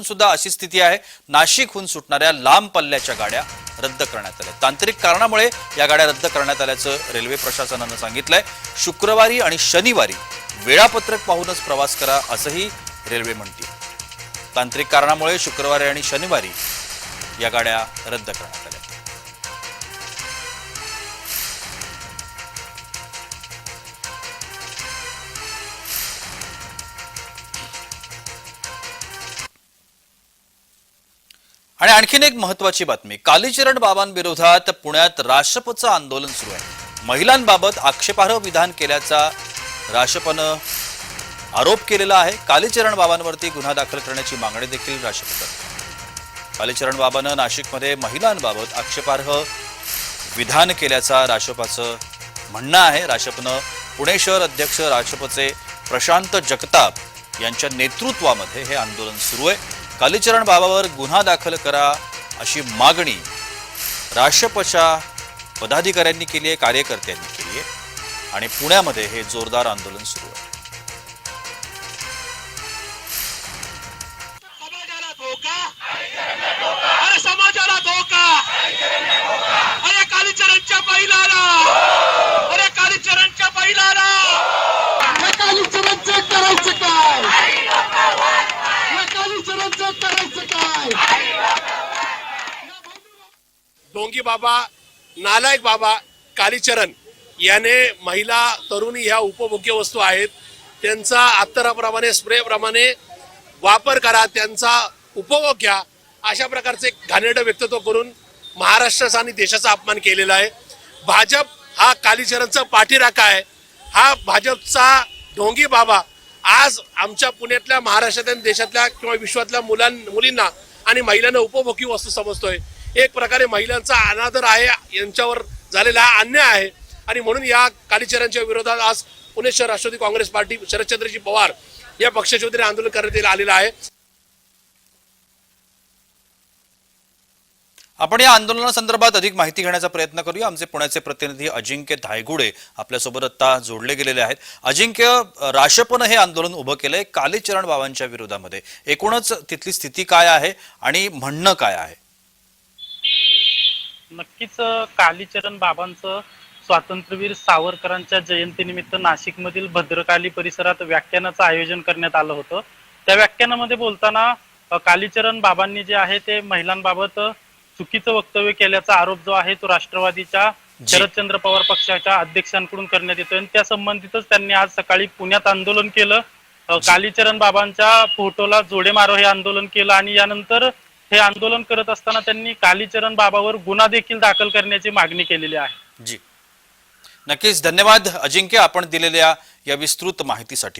सुद्धा अशी स्थिती आहे. नाशिकहून सुटणाऱ्या लांब पल्ल्याच्या गाड्या रद्द करण्यात आल्या. तांत्रिक कारणामुळे या गाड्या रद्द करण्यात आल्याचं रेल्वे प्रशासनानं सांगितलंय. शुक्रवारी आणि शनिवारी वेळापत्रक पाहूनच प्रवास करा असंही रेल्वे म्हणते तांत्रिक कारणामुळे शुक्रवारी आणि शनिवारी या गाड्या रद्द करण्यात आल्या. आणि आणखीन एक महत्वाची बातमी. कालीचरण बाबांविरोधात पुण्यात राष्ट्रपचं आंदोलन सुरू आहे. महिलांबाबत आक्षेपार्ह विधान केल्याचा राष्ट्रपनं आरोप केलेला आहे. कालीचरण बाबांवरती गुन्हा दाखल करण्याची मागणी देखील राष्ट्रपती कालीचरण बाबानं नाशिकमध्ये महिलांबाबत आक्षेपार्ह विधान केल्याचा राष्ट्रपाचं म्हणणं आहे. राष्ट्रपनं पुणे शहर अध्यक्ष राष्ट्रपचे प्रशांत जगताप यांच्या नेतृत्वामध्ये हे आंदोलन सुरू आहे. कालीचरण बाबावर गुन्हा दाखल करा अशी मागणी राष्ट्रपच्या पदाधिकाऱ्यांनी केली आहे कार्यकर्त्यांनी केली आहे. आणि पुण्यामध्ये हे जोरदार आंदोलन सुरू आहे. अरे अरे कालीचरणच्या बैलाला? अरे कालीचरणच्या बैलाला? कालीचरणचं करायचं काय डोंगी बाबा नालायक बाबा कालीचरण याने महिला तरुणी ह्या उपभोग्य वस्तू आहेत. त्यांचा अत्तराप्रमाणे स्प्रेप्रमाणे वापर करा त्यांचा उपभोग घ्या. अशा प्रकारचे घाणेरडं व्यक्तित्व करून महाराष्ट्राचा आणि देशाचा अपमान केलेला आहे. भाजप हा कालीचरणचा पाठीराखा आहे. हा भाजपचा ढोंगी बाबा आज आमच्या पुण्यातल्या महाराष्ट्रातल्या देशातल्या किंवा विश्वातल्या मुलां मुलींना आणि महिलांना उपभोगी वस्तू समजतोय. एक प्रकारे महिलांचा अनादर आहे यांच्यावर झालेला हा अन्याय आहे. आणि म्हणून या कालीचरांच्या विरोधात आज पुणे शहर राष्ट्रवादी काँग्रेस पार्टी शरदचंद्रजी पवार या पक्षाच्या वतीने आंदोलन करण्यात आलेलं आहे. आपण या आंदोलनासंदर्भात अधिक माहिती घेण्याचा प्रयत्न करूया. आमचे पुण्याचे प्रतिनिधी अजिंक्य धायगुडे आपल्यासोबत आता जोडले गेलेले आहेत. अजिंक्य राशपनं हे आंदोलन उभं केलंय कालीचरण बाबांच्या विरोधामध्ये. एकूणच तिथली स्थिती काय आहे आणि म्हणणं काय आहे? नक्कीच कालीचरण बाबांचं स्वातंत्र्यवीर सावरकरांच्या जयंतीनिमित्त नाशिकमधील भद्रकाली परिसरात व्याख्यानाचं आयोजन करण्यात आलं होतं. त्या व्याख्यानामध्ये बोलताना कालीचरण बाबांनी जे आहे ते महिलांबाबत चुकीचं वक्तव्य केल्याचा आरोप जो आहे तो राष्ट्रवादीच्या. शरदचंद्र पवार पक्षाच्या अध्यक्षांकडून करण्यात येतोय. आणि त्या संबंधितच त्यांनी आज सकाळी पुण्यात आंदोलन केलं. कालीचरण बाबांच्या फोटोला जोडे मारो हे आंदोलन केलं आणि यानंतर हे आंदोलन करत असताना त्यांनी कालीचरण बाबावर गुन्हा देखील दाखल करण्याची मागणी केलेली आहे. जी. नक्कीच धन्यवाद अजिंक्य आपण दिलेल्या या विस्तृत माहितीसाठी.